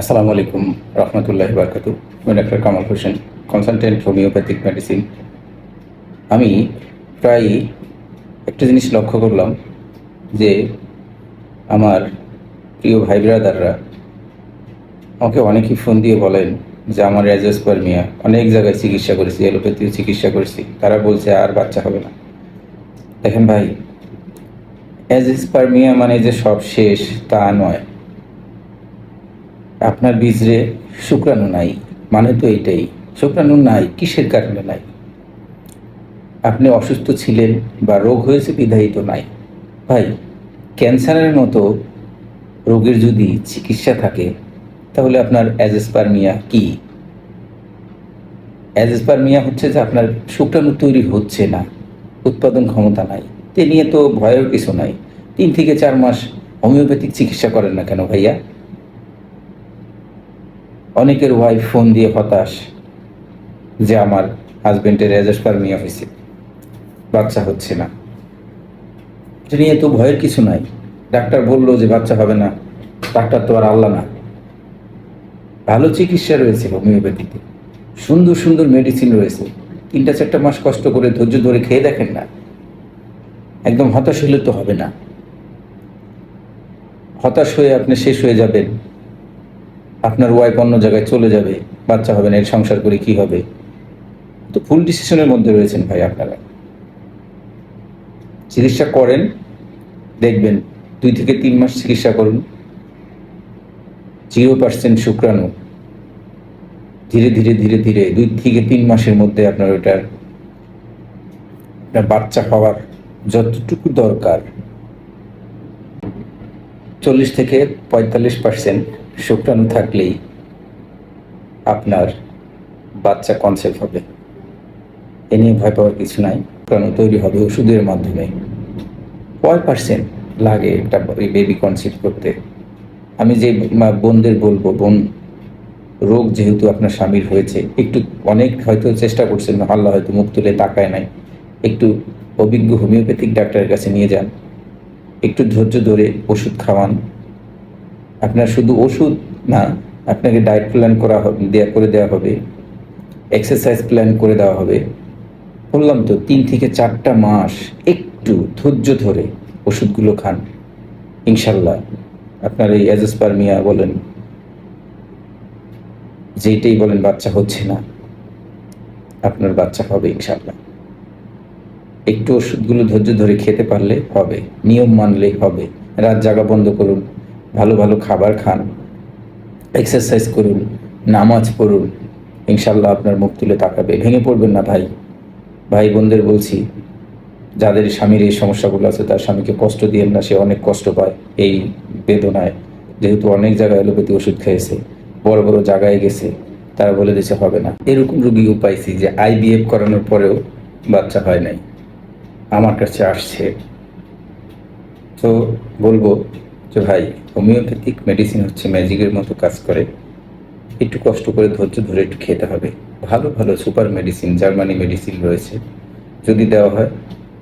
আসসালামু আলাইকুম রহমতুল্লাহ বারকাতু। আমি doctor Kamal Hossain consultant homeopathic medicine আমি প্রায় একটা জিনিস লক্ষ্য করলাম যে আমার প্রিয় ভাই ব্রাদাররা আমাকে অনেকেই ফোন দিয়ে বলেন যে আমার অ্যাজোস্পারমিয়া, অনেক জায়গায় চিকিৎসা করেছি এলোপ্যাথিও চিকিৎসা করেছি। তারা বলছে আর বাচ্চা হবে না। দেখেন ভাই, অ্যাজোস্পারমিয়া মানে যে সব শেষ তা নয়। আপনার বীজরে শুক্রাণু নাই। মানে তো এটাই। শুক্রাণু নাই, কিসের কারণে নাই? আপনি অসুস্থ ছিলেন বা রোগ হয়েছে বিধায়িত নাই। ভাই, ক্যান্সারের মতো রোগের যদি চিকিৎসা থাকে, তাহলে আপনার অ্যাজেসপারমিয়া কি? অ্যাজেসপারমিয়া হচ্ছে যে আপনার শুক্রাণু তৈরি হচ্ছে না, উৎপাদন ক্ষমতা নাই। তে নিয়ে তো ভয়ের কিছু নাই। তিন থেকে চার মাস হোমিওপ্যাথিক চিকিৎসা করেন না কেন ভাইয়া? অনেকের ওয়াইফ ফোন দিয়ে হতাশ যে আমার হাজবেন্ডের অ্যাজেসপারমিয়া হয়েছে বাচ্চা হচ্ছে না। এটা নিয়ে তো ভয়ের কিছু নাই। ডাক্তার বলল যে বাচ্চা হবে না। ডাক্তার তো আর আল্লাহ না। ভালো চিকিৎসা রয়েছে হোমিওপ্যাথিতে। সুন্দর সুন্দর মেডিসিন রয়েছে। তিনটা, চারটা মাস কষ্ট করে ধৈর্য ধরে খেয়ে দেখেন না। একদম হতাশ হলে তো হবে না। হতাশ হয়ে আপনি শেষ হয়ে যাবেন। আপনার ওয়াইফ অন্য জায়গায় চলে যাবে, বাচ্চা হবে না, এর সংসার করে কি হবে? তো ফুল ডিসিশনের মধ্যে রয়েছেন ভাই আপনারা। চিকিৎসা করেন, দেখবেন দুই থেকে তিন মাস চিকিৎসা করুন। জিরো পার্সেন্ট শুক্রাণু। ধীরে ধীরে ধীরে ধীরে দুই থেকে তিন মাসের মধ্যে আপনার ওটার বাচ্চা হওয়ার যতটুকু দরকার, চল্লিশ থেকে পঁয়তাল্লিশ পার্সেন্ট শুক্রাণু থাকলেই আপনার বাচ্চা কনসেপ্ট হবে। এ নিয়ে ভয় পাওয়ার কিছু নাই। শুক্রাণু তৈরি হবে ওষুধের মাধ্যমে। কয় পার্সেন্ট লাগে একটা বেবি কনসেপ্ট করতে? আমি যে বোনদের বলব, বোন রোগ যেহেতু আপনার স্বামীর হয়েছে, একটু অনেক হয়তো চেষ্টা করছেন, আল্লাহ হয়তো মুখ তুলে তাকায় নাই। একটু অভিজ্ঞ হোমিওপ্যাথিক ডাক্তারের কাছে নিয়ে যান। একটু ধৈর্য ধরে ওষুধ খাওয়ান। আপনার শুধু ওষুধ না, আপনাকে ডায়েট প্ল্যান করা দেওয়া করে দেওয়া হবে। এক্সারসাইজ প্ল্যান করে দেওয়া হবে। বললাম তো, তিন থেকে চারটা মাস একটু ধৈর্য ধরে ওষুধগুলো খান। ইনশাল্লাহ, আপনার এই অ্যাজোস্পারমিয়া বলেন যেটাই বলেন বাচ্চা হচ্ছে না, আপনার বাচ্চা হবে ইনশাল্লাহ। একটু ওষুধগুলো ধৈর্য ধরে খেতে পারলে হবে, নিয়ম মানলে হবে। রাত জাগা বন্ধ করুন। ভালো ভালো খাবার খান এক্সারসাইজ করুন, নামাজ পড়ুন ইনশাল্লাহ আপনার মুখ তুলে তাকাবে। ভেঙে পড়বেন না ভাই। ভাই বোনদের বলছি, যাদের স্বামীর এই সমস্যাগুলো আছে, তার স্বামীকে কষ্ট দিয়েন না, সে অনেক কষ্ট পায় এই বেদনায়। যেহেতু অনেক জায়গায় এলোপ্যাথি ওষুধ খেয়েছে, বড় বড় জায়গায় গেছে, তারা বলে দিচ্ছে হবে না। এরকম রুগীও পাইছি যে আইবিএফ করানোর পরেও বাচ্চা হয় নাই? আমার কাছে আসছে। তো বলব যে ভাই, হোমিওপ্যাথিক মেডিসিন হচ্ছে ম্যাজিকের মতো কাজ করে। একটু কষ্ট করে ধৈর্য ধরে একটু খেতে হবে। ভালো ভালো সুপার মেডিসিন, জার্মানি মেডিসিন রয়েছে। যদি দেওয়া হয়,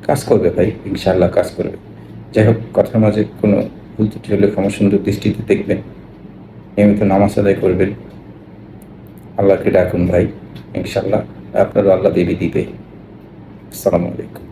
কাজ করবে ভাই ইনশাল্লাহ কাজ করবে। যাই হোক, কথার মাঝে কোনো ভুল ত্রুটি হলে ক্ষমা সুন্দর দৃষ্টিতে দেখবেন। নিয়মিত নামাজ আদায় করবেন। আল্লাহকে ডাকুন ভাই ইনশাল্লাহ আপনারও আল্লাহ দেবী দিবে। আসসালামু আলাইকুম।